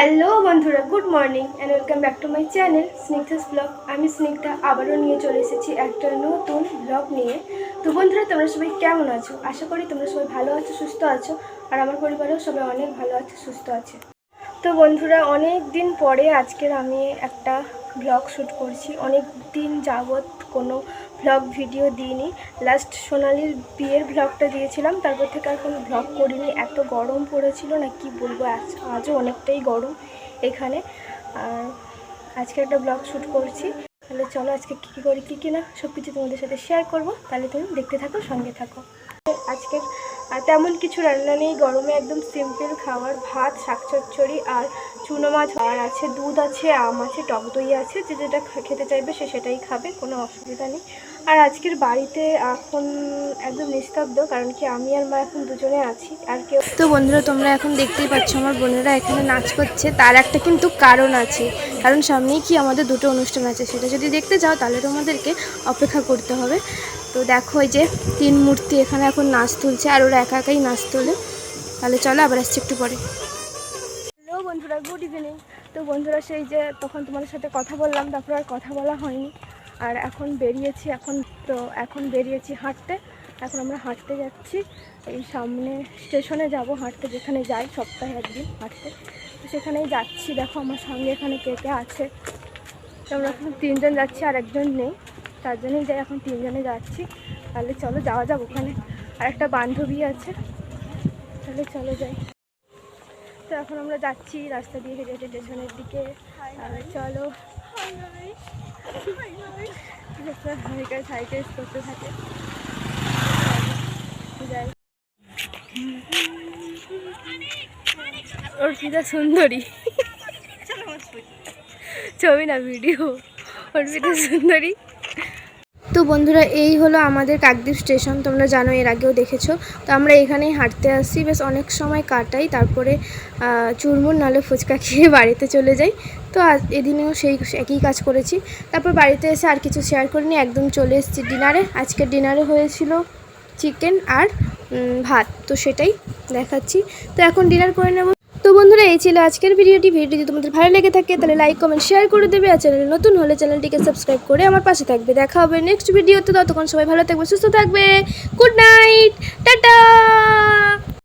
Hello বন্ধুরা, good morning and welcome back to my channel Snigdha's blog আমি স্নিগ্ধা আবারও নিয়ে চলে এসেছি একটা নতুন ব্লগ নিয়ে। তো বন্ধুরা, তোমরা সবাই কেমন আছো? আশা করি তোমরা সবাই ভালো আছো, সুস্থ আছো, আর আমার পরিবারেও সবাই অনেক ভালো আছে, সুস্থ আছে। তো বন্ধুরা, অনেক দিন পরে আজকের আমি একটা ব্লগ শ্যুট করছি। অনেক দিন যাবৎ কোনো ব্লগ ভিডিও দিইনি। লাস্ট সোনালির বিয়ের ব্লগটা দিয়েছিলাম, তারপর থেকে আর কোনো ব্লগ করিনি। এত গরম পড়েছিল না, কি বলব, আজ আজও অনেকটাই গরম এখানে। আর আজকে একটা ব্লগ শ্যুট করছি। তাহলে চলো আজকে কী কী করি, কী কী না সব কিছু তোমাদের সাথে শেয়ার করব। তাহলে তুমি দেখতে থাকো, সঙ্গে থাকো। আজকের আর তেমন কিছু রান্না নেই। গরমে একদম সিম্পল খাবার, ভাত শাক চচ্চড়ি আর চুনো মাছ। আর আছে দুধ আছে, আম আছে, টক দই আছে। যে যেটা খেতে চাইবে সে সেটাই খাবে, কোনো অসুবিধা নেই। আর আজকের বাড়িতে এখন একদম নিস্তব্ধ, কারণ কি আমি আর মা এখন দুজনে আছি, আর কেউ তো বন্ধুরা, তোমরা এখন দেখতেই পাচ্ছ আমার বোনেরা এখানে নাচ করছে। তার একটা কিন্তু কারণ আছে। কারণ সামনেই কি আমাদের দুটো অনুষ্ঠান আছে, সেটা যদি দেখতে যাও তাহলে তোমাদেরকে অপেক্ষা করতে হবে। তো দেখো এই যে তিন মূর্তি এখানে এখন নাচ তুলছে আর ওরা একা একাই নাচ তোলে। তাহলে চলো আবার আসছি একটু পরে। হ্যালো বন্ধুরা গুড ইভিনিং তো বন্ধুরা, সেই যে তখন তোমাদের সাথে কথা বললাম, তারপর আর কথা বলা হয়নি। আর এখন বেরিয়েছি, এখন তো এখন বেরিয়েছি হাঁটতে। এখন আমরা হাঁটতে যাচ্ছি। এই সামনে স্টেশনে যাব হাঁটতে, যেখানে যাই সপ্তাহে একদিন হাঁটতে। তো সেখানেই যাচ্ছি। দেখো আমার সঙ্গে এখানে কে কে আছে। তো আমরা তিনজন যাচ্ছি আর একজন নেই। তার জন্যই যাই এখন তিনজনে যাচ্ছি। তাহলে চলো যাওয়া যাক ওখানে। আর একটা বান্ধবী আছে। তাহলে চলো যাই। তো এখন আমরা যাচ্ছি রাস্তা দিয়ে হেঁটে হেঁটে স্টেশনের দিকে। আর চলো। সাইকেল সাইকেল করতে থাকে। যাই। অর্পিতা সুন্দরী। ছবি না ভিডিও। অর্পিতা সুন্দরী। তো বন্ধুরা, এই হলো আমাদের কাকদ্বীপ স্টেশন, তোমরা জানো এর আগেও দেখেছ। তো আমরা এখানেই হাঁটতে আসছি, বেশ অনেক সময় কাটাই, তারপরে চুরমুর নালে ফুচকা খেয়ে বাড়িতে চলে যাই। তো এদিনেও সেই একই কাজ করেছি। তারপর বাড়িতে এসে আর কিছু শেয়ার করিনি একদম চলে এসেছি ডিনারে আজকে ডিনারে হয়েছিল চিকেন আর ভাত, তো সেটাই দেখাচ্ছি। তো এখন ডিনার করে নেব। তো বন্ধুরা, এই ছিল আজকের ভিডিওটি। ভিডিও যদি তোমাদের ভালো লেগে থাকে, তাহলে লাইক কমেন্ট শেয়ার করে দেবে আর চ্যানেলে নতুন হলে চ্যানেলটিকে সাবস্ক্রাইব করে আমার পাশে থাকবে। দেখা হবে নেক্সট ভিডিওতে ততক্ষণ সবাই ভালো থাকবে, সুস্থ থাকবে। Good night tata